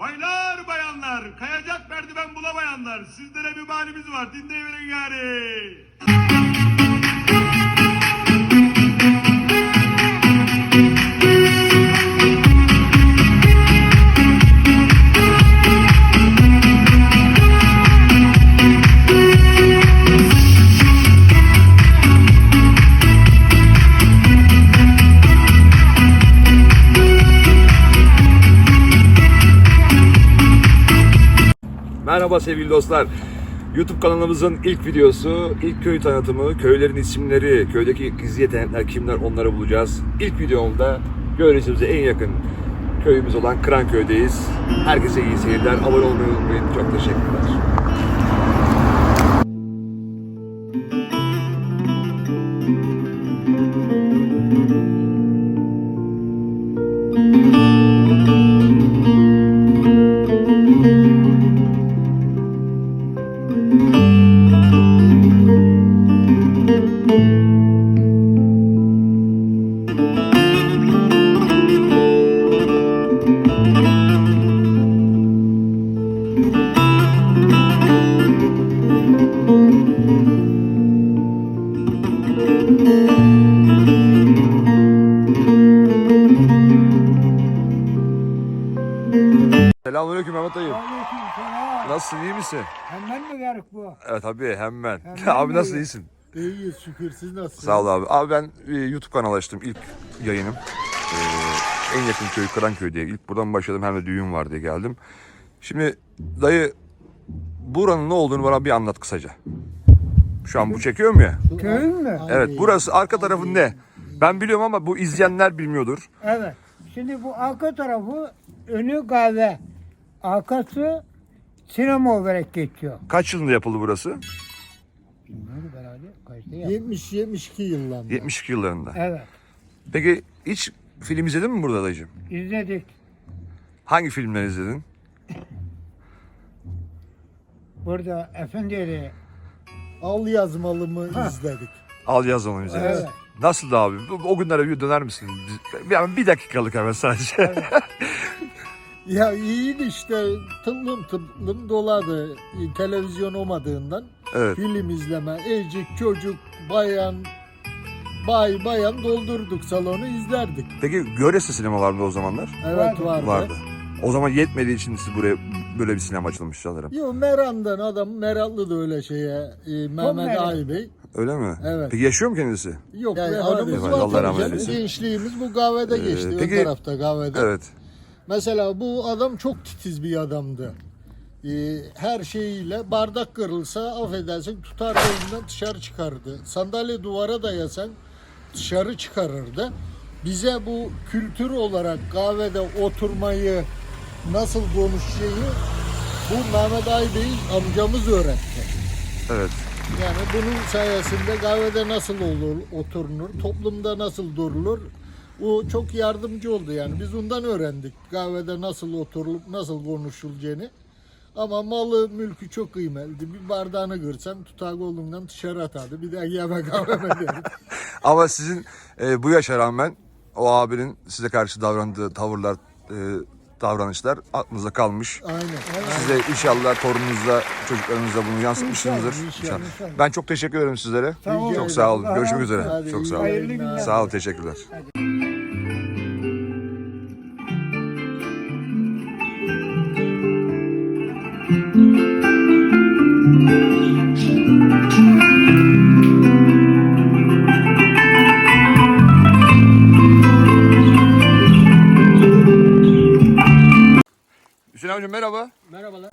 Baylar bayanlar, kayacak merdiven bulamayanlar, sizlere bir halimiz var, dinleyin gari. Merhaba sevgili dostlar. YouTube kanalımızın ilk videosu, ilk köy tanıtımı, köylerin isimleri, köydeki gizli yetenekler kimler onları bulacağız. İlk videomda Göğresi'mize en yakın köyümüz olan Kıranköy'deyiz. Herkese iyi seyirler, abone olmayı unutmayın. Çok teşekkürler. Selamünaleyküm Mehmet dayı. Aleykümselam. Nasılsın, iyi misin? Hemen mi garip bu? Evet abi hemen. Hemen abi nasıl iyisin? İyiyiz şükür siz nasılsınız? Sağ ol abi. Abi ben e, YouTube kanalı açtım ilk yayınım. Ee, en yakın köy Kıranköy diye. İlk buradan başladım hem de düğün var diye geldim. Şimdi dayı buranın ne olduğunu bana bir anlat kısaca. Şu an bu çekiyor mu ya? Köyün mü? Evet burası arka tarafı ne? Ben biliyorum ama bu izleyenler bilmiyordur. Evet. Şimdi bu arka tarafı önü kahve. Arkası sinema olarak geçiyor. Kaç yılında yapıldı burası? Bilmiyorum herhalde. Kaçta yaptı? 70-72 yıllarında. 72 yıllarında. Evet. Peki hiç film izledin mi burada dayıcım? İzledik. Hangi filmler izledin? Burada efendileri. Al yazmalı mı izledik. Al yaz onu bize. Evet. Nasıldı abi? O günlere bir döner misin? Yani bir dakikalık hemen sadece. Ya iyiydi işte tıklım tıklım doladı televizyon olmadığından. evet. Film izleme, ecik, çocuk, bayan, bay bayan doldurduk salonu izlerdik. Peki Göresi sinema var mı o zamanlar? Evet Vardı. vardı. Vardı. O zaman yetmediği için siz buraya böyle bir sinema açılmış sanırım. Yo Meran'dan adam meraklı da öyle şeye e, Mehmet merak. Ali Bey. Öyle mi? Evet. Peki yaşıyor mu kendisi? Yok Yani yani hanımız anımız var Allah tabii rahmet canım. eylesin. Gençliğimiz bu kahvede Ee, geçti. peki- Ön tarafta kahvede. Evet. Mesela bu adam çok titiz bir adamdı. Ee, her şeyiyle bardak kırılsa affedersin tutar elinden dışarı çıkardı. Sandalye duvara dayasan dışarı çıkarırdı. Bize bu kültür olarak kahvede oturmayı nasıl konuşacağını bu Mehmet Ali Bey amcamız öğretti. Evet. Yani bunun sayesinde kahvede nasıl olur, oturulur, toplumda nasıl durulur. O çok yardımcı oldu yani. Biz ondan öğrendik kahvede nasıl oturulup nasıl konuşulacağını. Ama malı mülkü çok kıymetli. Bir bardağını kırsan tutar kolundan dışarı atardı. Bir daha yeme kahveme derdi. Ama sizin e, bu yaşa rağmen o abinin size karşı davrandığı tavırlar, e, davranışlar aklınıza kalmış. Aynen. Size inşallah torununuzla, çocuklarınızla bunu yansıtmışsınızdır. İnşallah, İnşallah. inşallah. Ben çok teşekkür ederim sizlere. Olun. Çok sağ olun. Görüşmek üzere. Hadi Çok sağ olun. Sağ olun, teşekkürler. Hüseyin amcam merhaba. Merhabalar.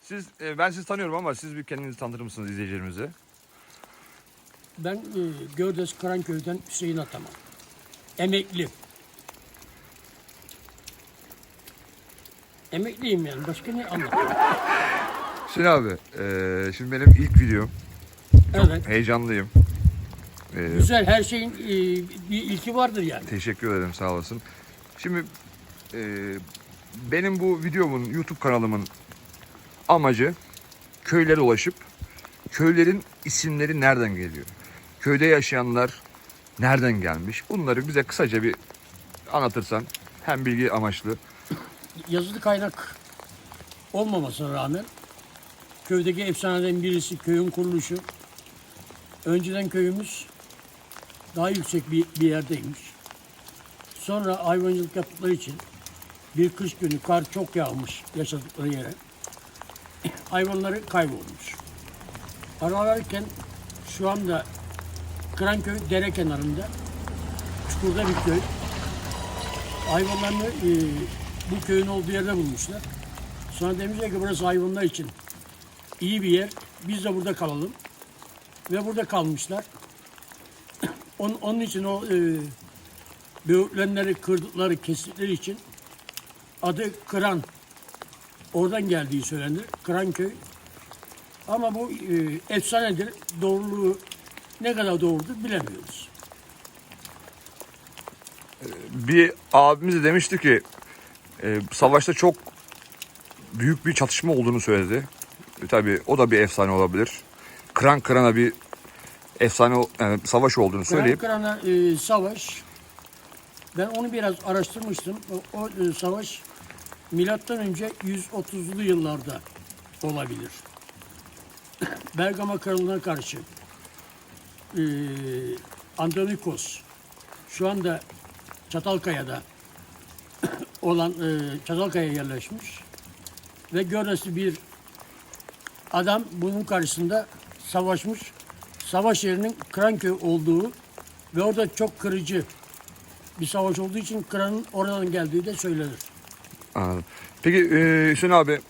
Siz, e, ben sizi tanıyorum ama siz bir kendinizi tanıtır mısınız izleyicilerimize? Ben e, Gövdes Karanköy'den Hüseyin Ataman. Emekli. Emekliyim yani. Başka ne anlatayım? Hüseyin abi, e, şimdi benim ilk videom. evet. Heyecanlıyım. E, Güzel. Her şeyin e, bir ilki vardır yani. Teşekkür ederim sağ olasın. Şimdi e, benim bu videomun YouTube kanalımın amacı köylere ulaşıp köylerin isimleri nereden geliyor? Köyde yaşayanlar nereden gelmiş? Bunları bize kısaca bir anlatırsan hem bilgi amaçlı. Yazılı kaynak olmamasına rağmen köydeki efsaneden birisi köyün kuruluşu. Önceden köyümüz daha yüksek bir, bir yerdeymiş. Sonra hayvancılık yaptıkları için bir kış günü kar çok yağmış yaşadıkları yere. Hayvanları kaybolmuş. Ararken şu anda Kıranköy dere kenarında çukurda bir köy. Hayvanlarını e, bu köyün olduğu yerde bulmuşlar. Sonra demişler ki burası hayvanlar için iyi bir yer. Biz de burada kalalım. Ve burada kalmışlar. onun, onun için o e, böğürtlenleri kırdıkları, kestikleri için adı Kıran. Oradan geldiği söylenir. Kıranköy. Ama bu e, efsanedir. Doğruluğu ne kadar doğrudur bilemiyoruz. Bir abimiz de demişti ki e, savaşta çok büyük bir çatışma olduğunu söyledi. E, tabii o da bir efsane olabilir. Kıran kırana bir efsane yani savaş olduğunu söyleyip Kıran Kıran'a e, savaş ben onu biraz araştırmıştım. O, o e, savaş milattan önce 130'lu yıllarda olabilir. Bergama kralına karşı e, Andronikos şu anda Çatalkaya'da olan e, Çatalkaya'ya yerleşmiş ve göresi bir adam bunun karşısında savaşmış. Savaş yerinin Kranköy olduğu ve orada çok kırıcı bir savaş olduğu için Kran'ın oradan geldiği de söylenir. Anladım. Peki e, Hüseyin abi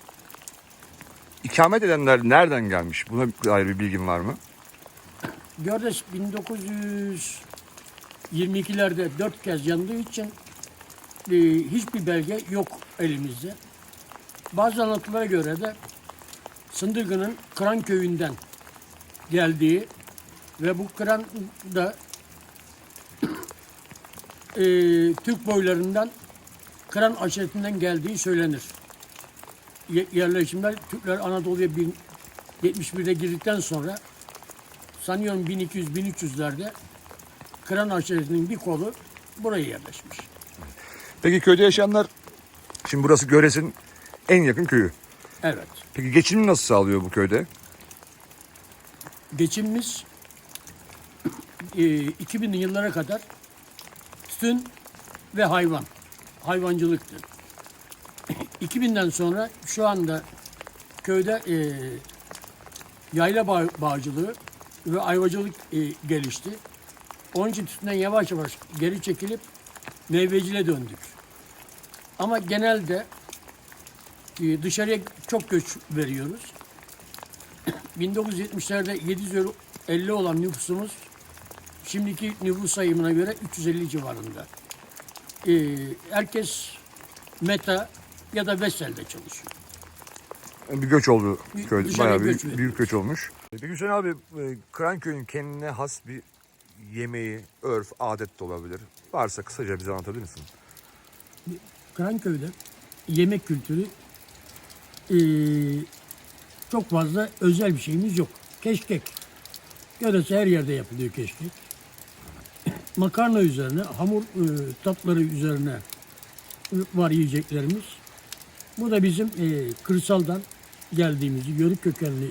ikamet edenler nereden gelmiş? Buna dair bir bilgin var mı? Gördes 1922'lerde dört kez yandığı için e, hiçbir belge yok elimizde. Bazı anlatılara göre de Sındırgı'nın Kıran köyünden geldiği ve bu Kıran da e, Türk boylarından Kıran aşiretinden geldiği söylenir. Ye- yerleşimler Türkler Anadolu'ya bin- 71'de girdikten sonra sanıyorum 1200-1300'lerde Kıran aşiretinin bir kolu buraya yerleşmiş. Peki köyde yaşayanlar şimdi burası Göres'in en yakın köyü. Evet. Peki geçimini nasıl sağlıyor bu köyde? Geçimimiz e, 2000'li yıllara kadar tütün ve hayvan. Hayvancılıktı. 2000'den sonra şu anda köyde e, yayla bağ, bağcılığı ve ayvacılık e, gelişti. Onun için tütünden yavaş yavaş geri çekilip meyveciliğe döndük. Ama genelde e, dışarıya çok göç veriyoruz. 1970'lerde 750 olan nüfusumuz şimdiki nüfus sayımına göre 350 civarında. Ee, herkes Meta ya da Vessel'de çalışıyor. Bir göç oldu köyde. dışarıya Bayağı göç bir, büyük göç olmuş. Peki Hüseyin abi e, Kıranköy'ün kendine has bir yemeği, örf, adet de olabilir. Varsa kısaca bize anlatabilir misin? Karanköy'de yemek kültürü ee, çok fazla özel bir şeyimiz yok. Keşkek. Görese her yerde yapılıyor keşkek. Makarna üzerine, hamur e, tatları üzerine var yiyeceklerimiz. Bu da bizim e, kırsaldan geldiğimizi, yörük kökenli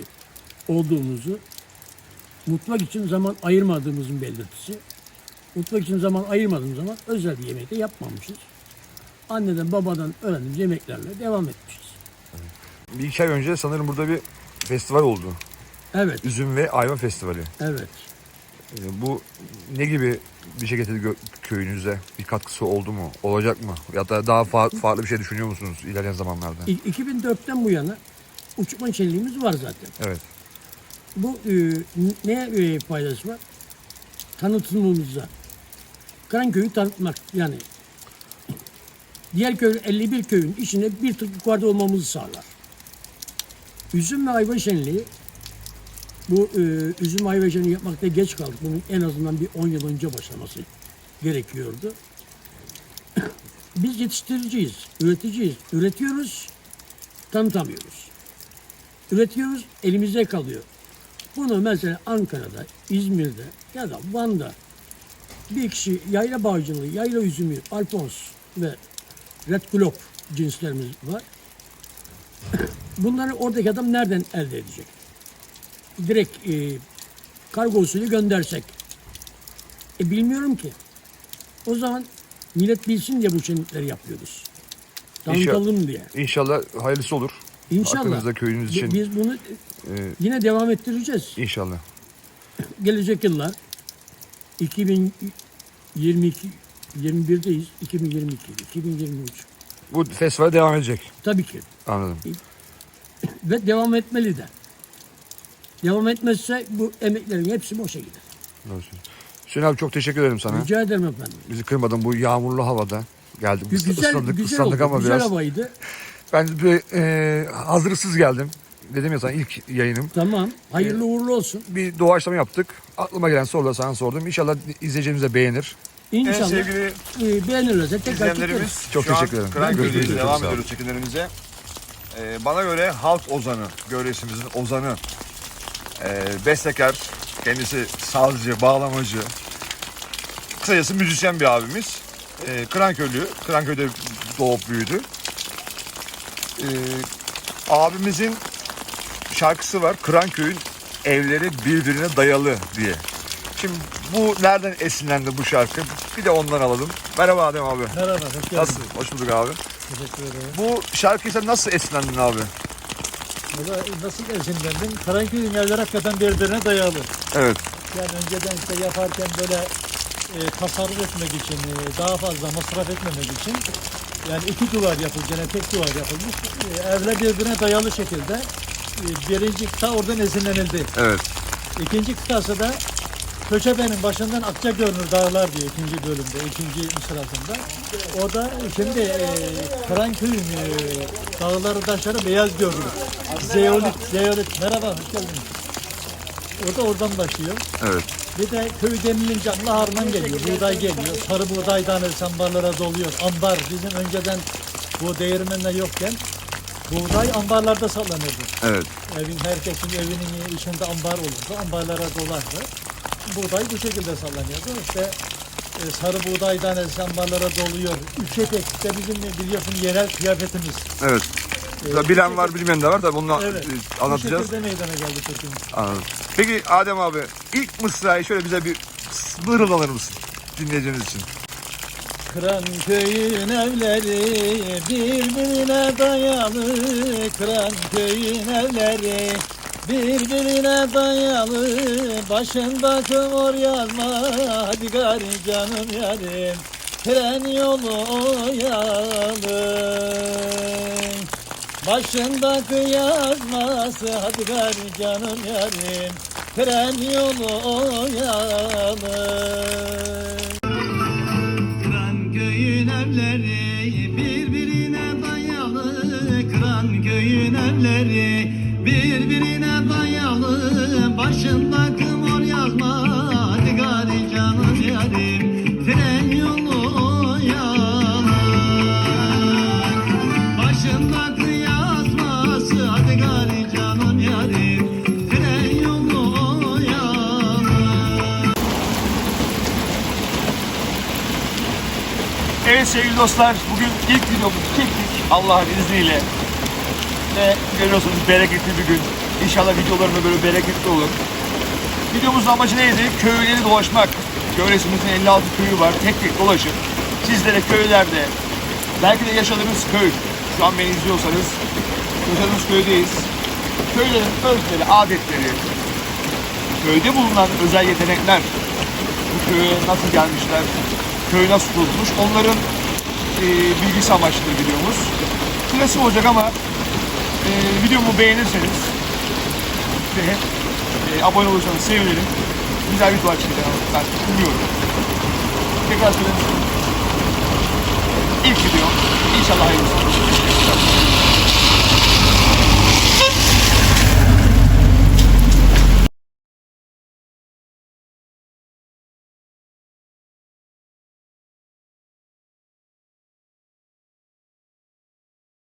olduğumuzu mutfak için zaman ayırmadığımızın belirtisi. Mutfak için zaman ayırmadığımız zaman özel bir yemek de yapmamışız. Anneden babadan öğrendiğimiz yemeklerle devam etmişiz. Bir iki ay önce sanırım burada bir festival oldu. Evet, Üzüm ve Ayva Festivali. evet. E, Bu ne gibi bir şey getirdi gö- köyünüze? Bir katkısı oldu mu? Olacak mı? Ya da daha fa- farklı bir şey düşünüyor musunuz ilerleyen zamanlarda? İ- 2004'ten bu yana uçma şenliğimiz var zaten. Evet. Bu e, ne e, faydası var? Tanıtımımıza. Karanköy'ü tanıtmak yani. Diğer köy 51 köyün içinde bir tık yukarıda olmamızı sağlar. Üzüm ve ayva şenliği bu e, üzüm ayva şenliği yapmakta geç kaldık. Bunun en azından bir 10 yıl önce başlaması gerekiyordu. Biz yetiştiriciyiz, üreticiyiz. Üretiyoruz, tanıtamıyoruz. Üretiyoruz, elimizde kalıyor. Bunu mesela Ankara'da, İzmir'de ya da Van'da bir kişi yayla bağcılığı, yayla üzümü, alfons ve red glop cinslerimiz var. bunları oradaki adam nereden elde edecek? Direkt e, kargo usulü göndersek. E bilmiyorum ki. O zaman millet bilsin diye bu şenlikleri yapıyoruz. Tanıtalım diye. İnşallah hayırlısı olur. İnşallah. Hakkınızda köyünüz için. Biz bunu e, yine devam ettireceğiz. inşallah. Gelecek yıllar 2022 21'deyiz. 2022, 2023. Bu festival devam edecek. Tabii ki. Anladım. Ve devam etmeli de. Devam etmezse bu emeklerin hepsi boşa gider. Doğru söylüyorsun. Hüseyin abi çok teşekkür ederim sana. Rica ederim efendim. Bizi kırmadın bu yağmurlu havada. Geldim. Güzel, ıslandık, güzel ıslandık oldu. ama güzel biraz. havaydı. Ben bir, e, hazırsız geldim. Dedim ya sana ilk yayınım. Tamam. Hayırlı uğurlu olsun. Bir doğaçlama yaptık. Aklıma gelen soruları sana sordum. İnşallah izleyicilerimiz de beğenir. İnşallah En sevgili e, beğenirlerse tekrar çekeriz. izleyenlerimiz Çok şu an teşekkür ederim. Görüşmek üzere, Devam çok sağ olun. ediyoruz çekimlerimize. Ee, bana göre halk ozanı, Gövresimizin ozanı. Ee, bestekar, kendisi sazcı, bağlamacı. Kısacası müzisyen bir abimiz. Ee, Kıranköylü, Kıranköy'de doğup büyüdü. Ee, abimizin şarkısı var. Kıranköy'ün evleri birbirine dayalı diye. Şimdi bu nereden esinlendi bu şarkı? Bir de ondan alalım. Merhaba Adem abi. Merhaba, hoş geldin. Hoş bulduk abi. Teşekkür ederim. Bu şarkıyı sen nasıl esinlendin abi? Nasıl esinlendin? Karanköy'ün evleri hakikaten birbirine dayalı. Evet. Yani önceden işte yaparken böyle e, tasarruf etmek için, e, daha fazla masraf etmemek için yani iki duvar yapılacağına tek duvar yapılmış. E, evler birbirine dayalı şekilde e, birinci kıta oradan esinlenildi. Evet. İkinci kıtası da Köçebe'nin başından Akça görünür dağlar diyor ikinci bölümde, ikinci mısrasında. Orada şimdi e, Karanköy'ün e, dağları taşları beyaz görünür. Zeolit, zeolit. Merhaba, hoş geldiniz. Orada oradan başlıyor. Evet. Bir de köy denilince Allah harman geliyor, buğday geliyor. Sarı buğdaydan ambarlara doluyor. Ambar bizim önceden bu değirmenler yokken buğday ambarlarda sallanırdı. Evet. Evin herkesin evinin içinde ambar olurdu. Ambarlara dolardı. Buğday bu şekilde sallanıyordu. İşte e, sarı buğday tanesi ambarlara doluyor. Üç etek de bizim biliyorsun yerel kıyafetimiz. Evet. E, Bilen var bilmeyen de var da bunu Evet. e, anlatacağız. Bu şekilde meydana geldi Türk'ümüz. Anladım. Peki Adem abi ilk mısrayı şöyle bize bir mırıldanır mısın dinleyicimiz için? Kıran köyün evleri birbirine dayalı Kıran köyün evleri birbirine dayalı Başında kömür yazma hadi gari canım yarim Tren yolu oyalı Başındaki yazması hadi gari canım yarim. Tren yolu oyalı. Kıran köyün evleri sevgili dostlar bugün ilk videomuzu çektik Allah'ın izniyle. Ve görüyorsunuz bereketli bir gün. İnşallah videolarımda böyle bereketli olur. Videomuzun amacı neydi? Köyleri dolaşmak. Köyresimizin 56 köyü var. Tek tek dolaşıp sizlere köylerde belki de yaşadığınız köy şu an beni izliyorsanız yaşadığınız köydeyiz. Köylerin örfleri, adetleri, köyde bulunan özel yetenekler, bu köye nasıl gelmişler, köy nasıl kurulmuş, onların e, bilgisi amaçlı videomuz. Klasik olacak ama e, videomu beğenirseniz ve e, abone olursanız sevinirim. Güzel videolar çekeceğim ben umuyorum. Tekrar söylemiştim. İlk video. İnşallah hayırlısı.